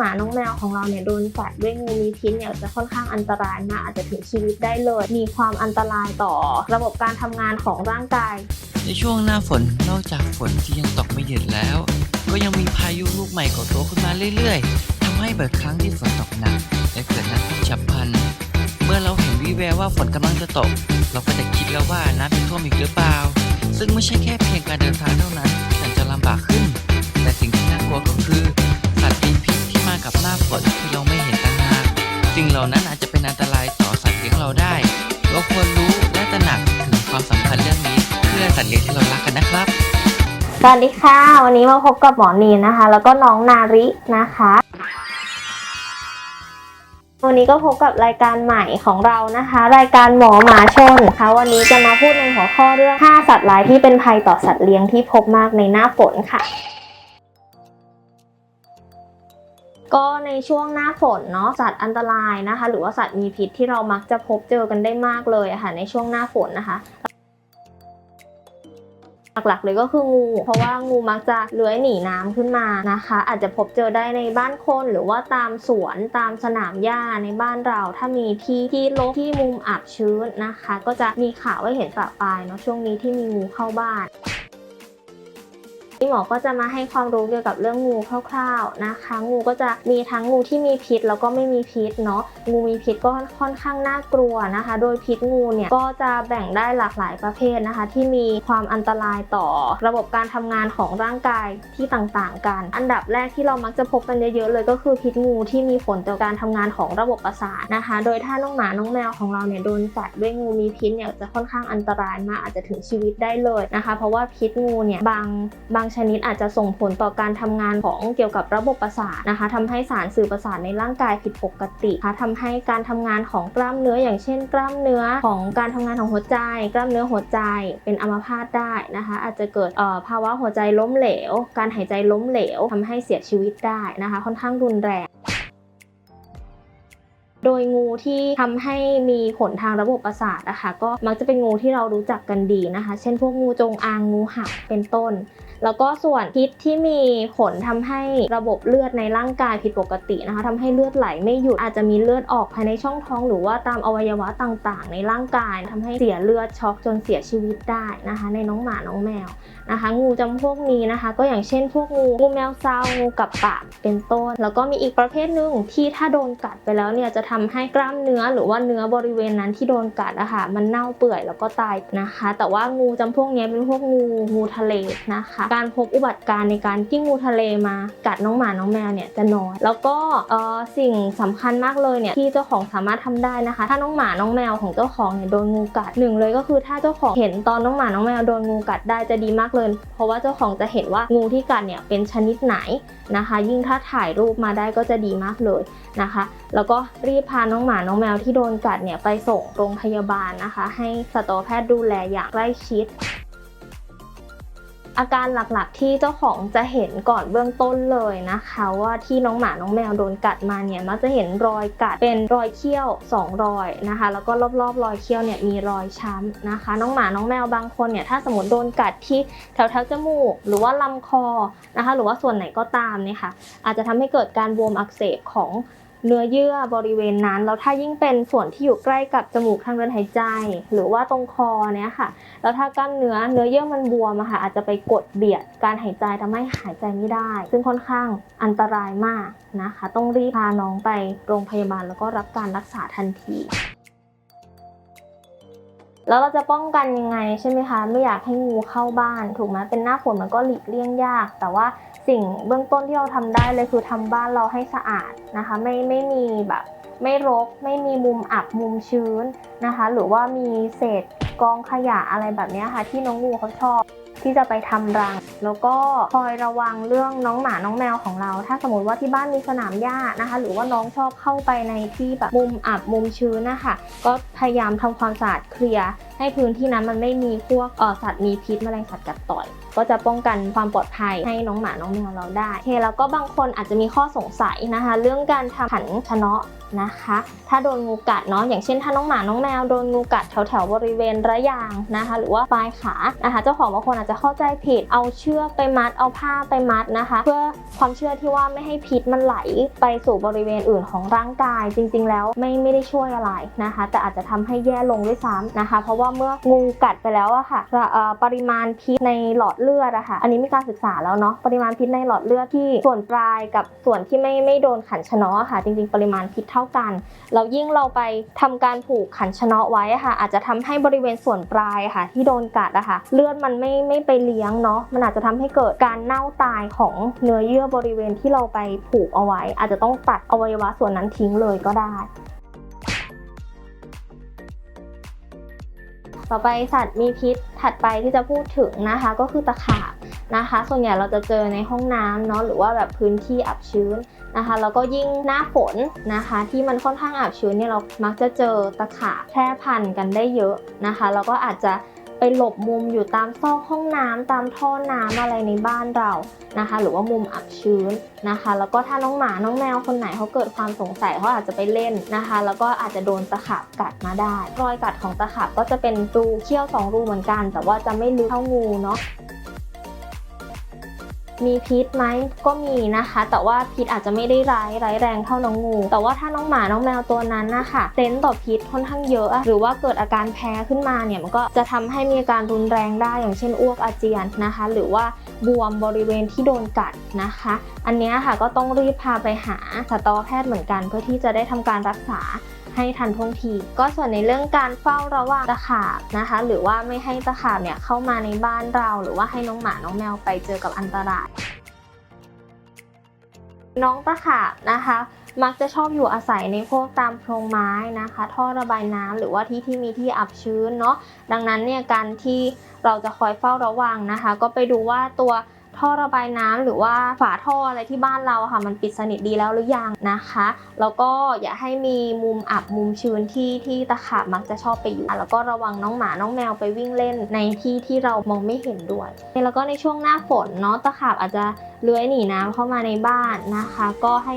หมาน้องแมวของเราเนี่ยโดนกัดด้วยงูมีพิษเนี่ยจะค่อนข้างอันตรายมากอาจจะถึงชีวิตได้เลย มีความอันตรายต่อระบบการทำงานของร่างกาย ในช่วงหน้าฝนนอกจากฝนที่ยังตกไม่หยุดแล้ว ก็ยังมีพายุลูกใหม่ก่อตัวขึ้นมาเรื่อยๆทำให้บ่อยครั้งที่ฝนตกหนักและเกิดน้ำท่วมฉับพลัน เมื่อเราเห็นวิแววว่าฝนกำลังจะตก เราก็จะคิดแล้วว่าน้ำจะท่วมอีกหรือเปล่า ซึ่งไม่ใช่แค่เพียงการเดินทางเท่านั้นที่จะลำบากขึ้น แต่สิ่งที่น่ากลัวก็คือสัตว์มีพิ กับหน้าฝนที่เราไม่เห็นต่างหากสิ่งเหล่านั้นอาจจะเป็นอันตรายต่อสัตว์เลี้ยงเราได้ เราควรรู้และตระหนักถึงความสำคัญเรื่องนี้ เพื่อสัตว์เลี้ยงที่เรารักกันนะครับ สวัสดีค่ะ วันนี้มาพบกับหมอนีนนะคะ แล้วก็น้องนารินะคะ วันนี้ก็พบกับรายการใหม่ของเรานะคะ รายการหมอหมาชนค่ะวันนี้จะมาพูดในหัวข้อเรื่อง 5 สัตว์ร้ายที่เป็นภัยต่อสัตว์เลี้ยงที่พบมากในหน้าฝนค่ะ ก็ในช่วงหน้าฝนเนาะสัตว์อันตรายนะคะ หรือว่าสัตว์มีพิษที่เรามักจะพบเจอกันได้มากเลยอะค่ะในช่วงหน้าฝนนะคะหลักๆเลยก็คืองู เพราะว่างูมักจะเลื้อยหนีน้ำขึ้นมานะคะ อาจจะพบเจอได้ในบ้านคนหรือว่าตามสวนตามสนามหญ้าในบ้านเรา ถ้ามีที่ที่รกที่มุมอับชื้นนะคะ ก็จะมีข่าวไว้เห็นประปายเนาะช่วงนี้ที่มีงูเข้าบ้าน หมอก็จะมาให้ความรู้เกี่ยวกับเรื่องงูคร่าวๆนะคะ งูก็จะมีทั้งงูที่มีพิษแล้วก็ไม่มีพิษเนาะงูมีพิษก็ค่อนข้างน่ากลัวนะคะ โดยพิษงูเนี่ยก็จะแบ่งได้หลากหลายประเภทนะคะ ที่มีความอันตรายต่อระบบการทำงานของร่างกายที่ต่างๆ กัน อันดับแรกที่เรามักจะพบกันเยอะๆเลยก็คือพิษงูที่มีผลต่อการทำงานของระบบประสาทนะคะ โดยถ้าน้องหมาน้องแมวของเราเนี่ยโดนกัดด้วยงูมีพิษเนี่ยจะค่อนข้างอันตรายมากอาจจะถึงชีวิตได้เลยนะคะ เพราะว่าพิษงูเนี่ยบางบางชนิดอาจจะส่งผลต่อการทำงานของเกี่ยวกับระบบประสาทนะคะทำให้สารสื่อประสาทในร่างกายผิดปกตินะคะทำให้การทำงานของกล้ามเนื้ออย่างเช่น กล้ามเนื้อของการทำงานของหัวใจ กล้ามเนื้อหัวใจเป็นอัมพาตได้นะคะ อาจจะเกิดภาวะหัวใจล้มเหลว การหายใจล้มเหลวทำให้เสียชีวิตได้นะคะ ค่อนข้างรุนแรง โดยงูที่ทำให้มีผลทางระบบประสาทนะคะก็มักจะเป็นงูที่เรารู้จักกันดีนะคะ เช่นพวกงูจงอางงูเห่าเป็นต้น แล้วก็ส่วนพิษที่มีผลทำให้ระบบเลือดในร่างกายผิดปกตินะคะทำให้เลือดไหลไม่หยุดอาจจะมีเลือดออกภายในช่องท้องหรือว่าตามอวัยวะต่างๆ ในร่างกายทำให้เสียเลือดช็อกจนเสียชีวิตได้นะคะ ในน้องหมาน้องแมว นะคะ งูจำพวกนี้นะคะ ก็อย่างเช่นพวกงูงูแมวเซางูกับปากเป็นต้น แล้วก็มีอีกประเภทหนึ่งที่ถ้าโดนกัดไปแล้วเนี่ยจะทำให้กล้ามเนื้อหรือว่าเนื้อบริเวณนั้นที่โดนกัดอะค่ะมันเน่าเปื่อยแล้วก็ตายนะคะ แต่ว่างูจำพวกนี้เป็นพวกงูงูทะเลนะคะ การพบอุบัติการณ์ในการที่งูทะเลมากัดน้องหมาน้องแมวเนี่ยจะน้อยแล้วก็เออสิ่งสำคัญมากเลยเนี่ยที่เจ้าของสามารถทำได้นะคะ ถ้าน้องหมาน้องแมวของเจ้าของเนี่ยโดนงูกัดหนึ่งเลยก็คือถ้าเจ้าของเห็นตอนน้องหมาน้องแมวโดนงูกัดได้จะดีมากเลยเพราะว่าเจ้าของจะเห็นว่างูที่กัดเนี่ยเป็นชนิดไหนนะคะ ยิ่งถ้าถ่ายรูปมาได้ก็จะดีมากเลยนะคะ แล้วก็รีบพาน้องหมาน้องแมวที่โดนกัดเนี่ยไปส่งโรงพยาบาลนะคะ ให้สัตวแพทย์ดูแลอย่างใกล้ชิด อาการหลักๆที่เจ้าของจะเห็นก่อนเบื้องต้นเลยนะคะ ว่าที่น้องหมาน้องแมวโดนกัดมาเนี่ยมักจะเห็นรอยกัดเป็นรอยเขี้ยวสองรอยนะคะ แล้วก็รอบๆ รอยเขี้ยวเนี่ยมีรอยช้ำนะคะ น้องหมาน้องแมวบางคนเนี่ยถ้าสมมติโดนกัดที่แถวแถวๆจมูก หรือว่าลำคอนะคะ หรือว่าส่วนไหนก็ตามเนี่ยค่ะอาจจะทำให้เกิดการบวมอักเสบของ เนื้อเยื่อบริเวณนั้น แล้วถ้ายิ่งเป็นส่วนที่อยู่ใกล้กับจมูกทางเดินหายใจ หรือว่าตรงคอเนี่ยค่ะ แล้วถ้ากล้ามเนื้อเนื้อเยื่อมันบวมอะค่ะอาจจะไปกดเบียดการหายใจทำให้หายใจไม่ได้ ซึ่งค่อนข้างอันตรายมากนะคะ ต้องรีบพาน้องไปโรงพยาบาลแล้วก็รับการรักษาทันที แล้วเราจะป้องกันยังไงใช่ไหมคะ ไม่อยากให้งูเข้าบ้าน ถูกไหมเป็นหน้าฝนมันก็หลีกเลี่ยงยาก แต่ว่าสิ่งเบื้องต้นที่เราทำได้เลยคือทำบ้านเราให้สะอาดนะคะ ไม่ไม่มีแบบไม่รก ไม่มีมุมอับมุมชื้นนะคะ หรือว่ามีเศษกองขยะอะไรแบบนี้ค่ะ ที่น้องงูเขาชอบที่จะไปทำรัง แล้วก็คอยระวังเรื่องน้องหมาน้องแมวของเรา ถ้าสมมติว่าที่บ้านมีสนามหญ้านะคะ หรือว่าน้องชอบเข้าไปในที่แบบมุมอับมุมชื้นนะคะก็พยายามทำความสะอาดเคลียร์ให้พื้นที่นั้นมันไม่มีพวกออสัตว์มีพิษแมลงสัตว์กัดต่อย ก็จะป้องกันความปลอดภัยให้น้องหมาน้องแมวเราได้โอเคแล้วก็บางคนอาจจะมีข้อสงสัยนะคะ เรื่องการทำขันชะเนาะนะคะ ถ้าโดนงูกัดเนาะอย่างเช่นถ้าน้องหมาน้องแมวโดนงูกัดแถวๆบริเวณระยางนะคะ หรือว่าปลายขานะคะเจ้าของบางคนอาจจะเข้าใจผิดเอาเชือกไปมัดเอาผ้าไปมัดนะคะ เพื่อความเชื่อที่ว่าไม่ให้พิษมันไหลไปสู่บริเวณอื่นของร่างกายจริง ๆ แล้วไม่ไม่ได้ช่วยอะไรนะคะ แต่อาจจะทำให้แย่ลงด้วยซ้ำนะคะ เพราะว่าเมื่องูกัดไปแล้วอะค่ะเอ่อปริมาณพิษในหลอดเลือดอะค่ะอันนี้มีการศึกษาแล้วเนาะปริมาณพิษในหลอดเลือดที่ส่วนปลายกับส่วนที่ไม่ไม่โดนขันชะนะอะค่ะ จริง ๆ ปริมาณพิษเท่ากันแล้วยิ่งเราไปทำการผูกขันชะนะไว้อะค่ะ อาจจะทำให้บริเวณส่วนปลายะค่ะ ที่โดนกัดอะค่ะเลือดมันไม่ไม่ไปเลี้ยงเนาะมันอาจจะทำให้เกิดการเน่าตายของเนื้อเยื่อบริเวณที่เราไปผูกเอาไว้ อาจจะต้องตัดอวัยวะส่วนนั้นทิ้งเลยก็ได้ ต่อไปสัตว์มีพิษถัดไปที่จะพูดถึงนะคะก็คือตะขาบนะคะ ส่วนใหญ่เราจะเจอในห้องน้ำเนาะหรือว่าแบบพื้นที่อับชื้นนะคะแล้วก็ยิ่งหน้าฝนนะคะ ที่มันค่อนข้างอับชื้นเนี่ยเรามักจะเจอตะขาบแพร่พันธุ์กันได้เยอะนะคะ แล้วก็อาจจะ ไปหลบมุมอยู่ตามซอกห้องน้ำตามท่อน้ำอะไรในบ้านเรานะคะ หรือว่ามุมอับชื้นนะคะ แล้วก็ถ้าน้องหมาน้องแมวคนไหนเขาเกิดความสงสัยเขาอาจจะไปเล่นนะคะ แล้วก็อาจจะโดนตะขาบกัดมาได้ รอยกัดของตะขาบก็จะเป็นรูเขี้ยวสองรูเหมือนกัน แต่ว่าจะไม่ลึกเท่างูเนาะ มีพิษไหมก็มีนะคะ แต่ว่าพิษอาจจะไม่ได้ร้ายร้ายแรงเท่าน้องงู แต่ว่าถ้าน้องหมาน้องแมวตัวนั้นนะคะเซนส์ต่อพิษค่อนข้างเยอะ หรือว่าเกิดอาการแพ้ขึ้นมาเนี่ยมันก็จะทำให้มีอาการรุนแรงได้อย่างเช่นอ้วกอาเจียนนะคะ หรือว่าบวมบริเวณที่โดนกัดนะคะ อันนี้ค่ะก็ต้องรีบพาไปหาสัตวแพทย์เหมือนกัน เพื่อที่จะได้ทำการรักษา ให้ทันท่วงที ก็ส่วนในเรื่องการเฝ้าระวังตะขาบนะคะ หรือว่าไม่ให้ตะขาบเนี่ยเข้ามาในบ้านเรา หรือว่าให้น้องหมาน้องแมวไปเจอกับอันตราย น้องตะขาบนะคะมักจะชอบอยู่อาศัยในพวกตามโพรงไม้นะคะ ท่อระบายน้ำหรือว่าที่ที่มีที่อับชื้นเนาะดังนั้นเนี่ยการที่เราจะคอยเฝ้าระวังนะคะ ก็ไปดูว่าตัว ท่อระบายน้ำหรือว่าฝาท่ออะไรที่บ้านเราค่ะ มันปิดสนิทดีแล้วหรือยังนะคะ แล้วก็อย่าให้มีมุมอับมุมชื้นที่ที่ตะขาบมักจะชอบไปอยู่ แล้วก็ระวังน้องหมาน้องแมวไปวิ่งเล่นในที่ที่เรามองไม่เห็นด้วย แล้วก็ในช่วงหน้าฝนเนาะตะขาบอาจจะเลื้อยหนีน้ำเข้ามาในบ้านนะคะ ก็ให้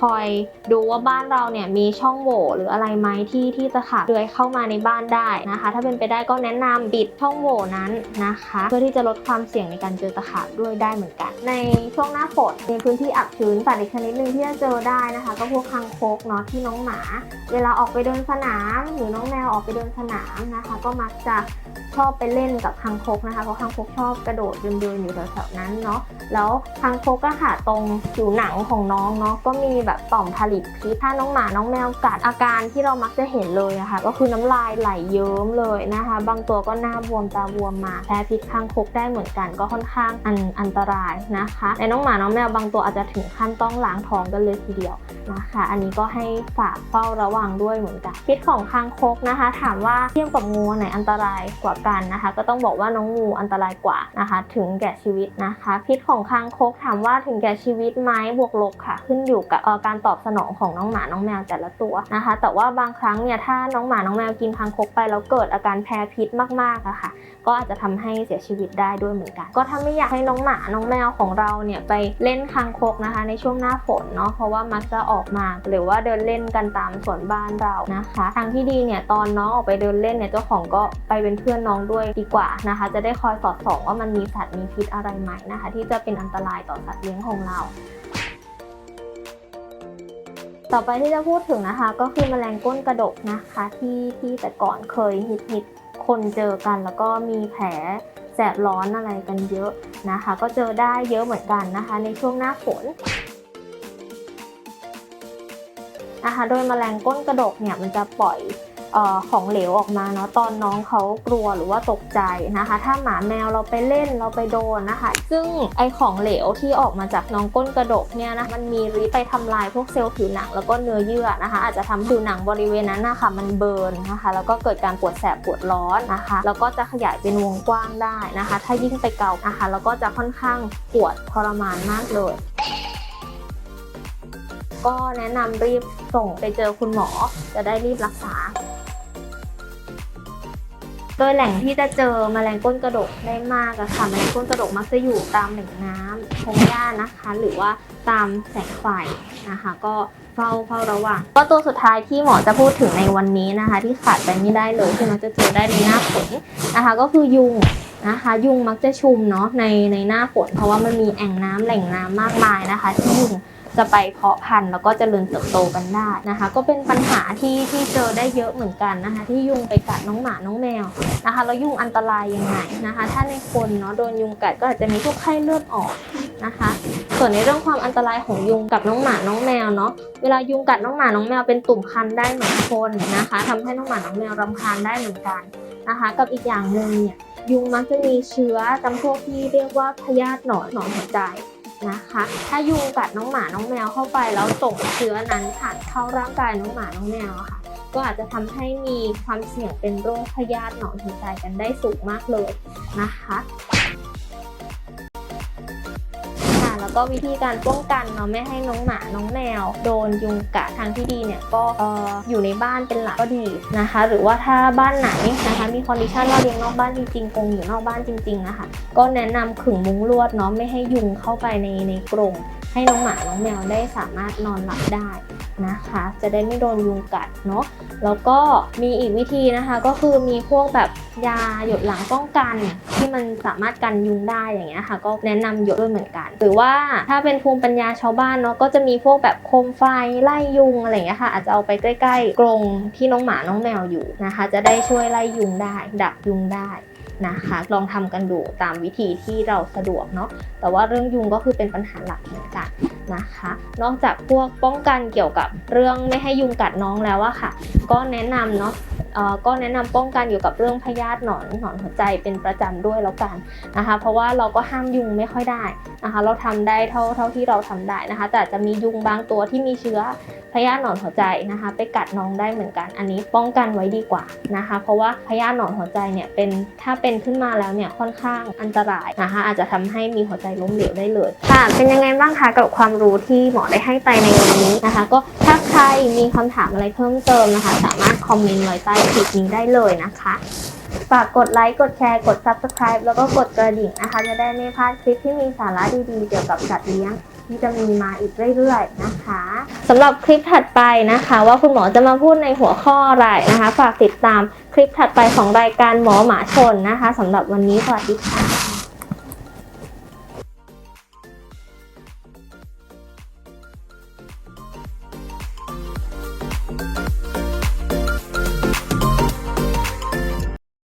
คอยดูว่าบ้านเราเนี่ยมีช่องโหว่หรืออะไรไหมที่ที่ตะขาบเลื้อยเข้ามาในบ้านได้นะคะ ถ้าเป็นไปได้ก็แนะนำปิดช่องโหว่นั้นนะคะ เพื่อที่จะลดความเสี่ยงในการเจอตะขาบด้วยได้เหมือนกัน ในช่วงหน้าฝนในพื้นที่อับชื้นสัตว์อีกชนิดหนึ่งที่จะเจอได้นะคะ ก็พวกคางคกเนาะที่น้องหมา เวลาออกไปเดินสนามหรือน้องแมวออกไปเดินสนามนะคะ ก็มักจะชอบไปเล่นกับคางคกนะคะเพราะคางคกชอบกระโดดเดินๆอยู่แถวๆนั้นเนาะแล้วคางคกก็ค่ะตรงผิวหนังของน้องเนาะก็มีแบบต่อมผลิตพิษถ้าน้องหมาน้องแมวกัดอาการที่เรามักจะเห็นเลยอะค่ะก็คือน้ำลายไหลเยิ้มเลยนะคะ บางตัวก็หน้าบวมตาบวมมาแพ้พิษคางคกได้เหมือนกันก็ค่อนข้างอันอันตรายนะคะในน้องหมาน้องแมวบางตัวอาจจะถึงขั้นต้องล้างท้องกันเลยทีเดียวนะคะ อันนี้ก็ให้ฝากเฝ้าระวังด้วยเหมือนกันพิษของคางคกนะคะ ถามว่าเทียบกับงูไหนอันตรายกว่ากันนะคะ ก็ต้องบอกว่าน้องงูอันตรายกว่านะคะ ถึงแก่ชีวิตนะคะ พิษของคางคกถามว่าถึงแก่ชีวิตไหมบวกลบค่ะ ขึ้นอยู่กับการตอบสนองของน้องหมาน้องแมวแต่ละตัวนะคะ แต่ว่าบางครั้งเนี่ยถ้าน้องหมาน้องแมวกินคางคกไปแล้วเกิดอาการแพ้พิษมากๆอะค่ะ ก็อาจจะทำให้เสียชีวิตได้ด้วยเหมือนกัน ก็ถ้าไม่อยากให้น้องหมาน้องแมวของเราเนี่ยไปเล่นคางคกนะคะ ในช่วงหน้าฝนเนาะเพราะว่ามักจะออกมาหรือว่าเดินเล่นกันตามสวนบ้านเรานะคะ ทางที่ดีเนี่ยตอนน้องออกไปเดินเล่นเนี่ยเจ้าของก็ไปเป็นเพื่อนน้องด้วยดีกว่านะคะ จะได้คอยสอดส่องว่ามันมีสัตว์มีพิษอะไรไหมนะคะ ที่จะเป็นอันตรายต่อสัตว์เลี้ยงของเรา ต่อไปที่จะพูดถึงนะคะ ก็คือแมลงก้นกระดกนะคะ ที่ที่แต่ก่อนเคยฮิตฮิตคนเจอกัน แล้วก็มีแผลแสบร้อนอะไรกันเยอะนะคะ ก็เจอได้เยอะเหมือนกันนะคะ ในช่วงหน้าฝนนะคะโดยแมลงก้นกระดกเนี่ยมันจะปล่อย ของเหลวออกมาเนาะตอนน้องเขากลัวหรือว่าตกใจนะคะ ถ้าหมาแมวเราไปเล่นเราไปโดนนะคะ ซึ่งไอของเหลวที่ออกมาจากน้องก้นกระดกเนี่ยนะมันมีฤทธิ์ไปทำลายพวกเซลล์ผิวหนังแล้วก็เนื้อเยื่อนะคะ อาจจะทำผิวหนังบริเวณนั้นนะคะมันเบิร์นนะคะแล้วก็เกิดการปวดแสบปวดร้อนนะคะ แล้วก็จะขยายเป็นวงกว้างได้นะคะ ถ้ายิ่งไปเกานะคะแล้วก็จะค่อนข้างปวดทรมานมากเลยก็แนะนำรีบส่งไปเจอคุณหมอจะได้รีบรักษา โดยแหล่งที่จะเจอแมลงก้นกระดกได้มากอะค่ะแมลงก้นกระดกมักจะอยู่ตามแหล่งน้ำพงหญ้านะคะ หรือว่าตามแสงไฟนะคะ ก็เฝ้าเฝ้าระวังก็ตัวสุดท้ายที่หมอจะพูดถึงในวันนี้นะคะ ที่ขาดไปไม่ได้เลยที่มักจะเจอได้ในหน้าฝนนะคะ ก็คือยุงนะคะยุงมักจะชุมเนาะในในหน้าฝนเพราะว่ามันมีแอ่งน้ำแหล่งน้ำมากมายนะคะ ที่ยุง จะไปเพาะพันธุ์แล้วก็จเจริญเติบโตกันได้นะคะ ก็เป็นปัญหาที่ที่เจอได้เยอะเหมือนกันนะคะ ที่ยุงไปกัดน้องหมาน้องแมวนะคะแล้วยุงอันตรายยังไงนะคะ ถ้าในคนเนาะโดนยุงกัดก็อาจจะมีพวกไข้เลือดออกนะคะ ส่วนในเรื่องความอันตรายของยุงกับน้องหมาน้องแมวเนาะเวลายุงกัดน้องหมาน้องแมวเป็นตุ่มคันได้เหมือนคนนะคะทำให้น้องหมาน้องแมวรำคาญได้เหมือนกันนะคะ กับอีกอย่างหนึ่งเนี่ยยุงมักจะมีเชื้อจำพวกที่เรียกว่าพยาธิหนอนหนอนหัวใจ นะคะ ถ้ายุงกัดน้องหมาน้องแมวเข้าไปแล้วส่งเชื้อนั้นผ่านเข้าร่างกายน้องหมาน้องแมวะค่ะ ก็อาจจะทำให้มีความเสี่ยงเป็นโรคพยาธิหนอนหัวใจกันได้สูงมากเลยนะคะ แล้วก็วิธีการป้องกันเนาะไม่ให้น้องหมาน้องแมว โดนยุงกัดทางที่ดีเนี่ยก็เอ่อยู่ในบ้านเป็นหลักก็ดีนะคะ หรือว่าถ้าบ้านไหนนะคะ มีคอนดิชันว่าเลี้ยงนอกบ้านจริงๆกรงอยู่นอกบ้านจริง ๆนะคะ ก็แนะนำขึงมุ้งลวดเนาะไม่ให้ยุงเข้าไปในในกรงให้น้องหมาน้องแมวได้สามารถนอนหลับได้ นะคะ จะได้ไม่โดนยุงกัดเนาะแล้วก็มีอีกวิธีนะคะ ก็คือมีพวกแบบยาหยดหลังป้องกัน ที่มันสามารถกันยุงได้อย่างเงี้ยค่ะ ก็แนะนำหยดด้วยเหมือนกัน หรือว่าถ้าเป็นภูมิปัญญาชาวบ้านเนาะก็จะมีพวกแบบโคมไฟไล่ยุงอะไรเงี้ยค่ะ อาจจะเอาไปใกล้ๆกรงที่น้องหมาน้องแมวอยู่นะคะ จะได้ช่วยไล่ยุงได้ ดักยุงได้นะคะ ลองทำกันดูตามวิธีที่เราสะดวกเนาะแต่ว่าเรื่องยุงก็คือเป็นปัญหาหลักเหมือนกัน นะคะ นอกจากพวกป้องกันเกี่ยวกับเรื่องไม่ให้ยุงกัดน้องแล้วอะค่ะ ก็แนะนำเนาะ ก็แนะนำป้องกันเกี่กับเรื่องพยาธิหนอนหนอนหัวใจเป็นประจำด้วยแล้วกันนะคะ เพราะว่าเราก็ห้ามยุงไม่ค่อยได้นะคะ เราทำได้เท่าเท่าที่เราทำได้นะคะ แต่จะมียุงบางตัวที่มีเชื้อพยาธิหนอนหัวใจนะคะ ไปกัดน้องได้เหมือนกัน อันนี้ป้องกันไว้ดีกว่านะคะ เพราะว่าพยาธิหนอนหัวใจเนี่ยเป็นถ้าเป็นขึ้นมาแล้วเนี่ยค่อนข้างอันตรายนะคะ อาจจะทำให้มีหัวใจล้มเหลวได้เลยค่ะเป็นยังไงบ้างคะกับความรู้ที่หมอได้ให้ไปในวันนี้นะคะ ก็ รมีคำถามอะไรเพิ่มเติมนะคะ สามารถคอมเมนต์ไว้ใต้คลิปนี้ได้เลยนะคะ ฝากกดไลค์ กดแชร์ กด Subscribe แล้วก็กดกระดิ่งนะคะ จะได้ไม่พลาดคลิปที่มีสาระดีๆ เกี่ยวกับสัตว์เลี้ยงที่จะมีมาอีกเรื่อยๆนะคะสำหรับคลิปถัดไปนะคะ ว่าคุณหมอจะมาพูดในหัวข้ออะไรนะคะ ฝากติดตามคลิปถัดไปของรายการหมอหมาชนนะคะสำหรับวันนี้สวัสดีค่ะ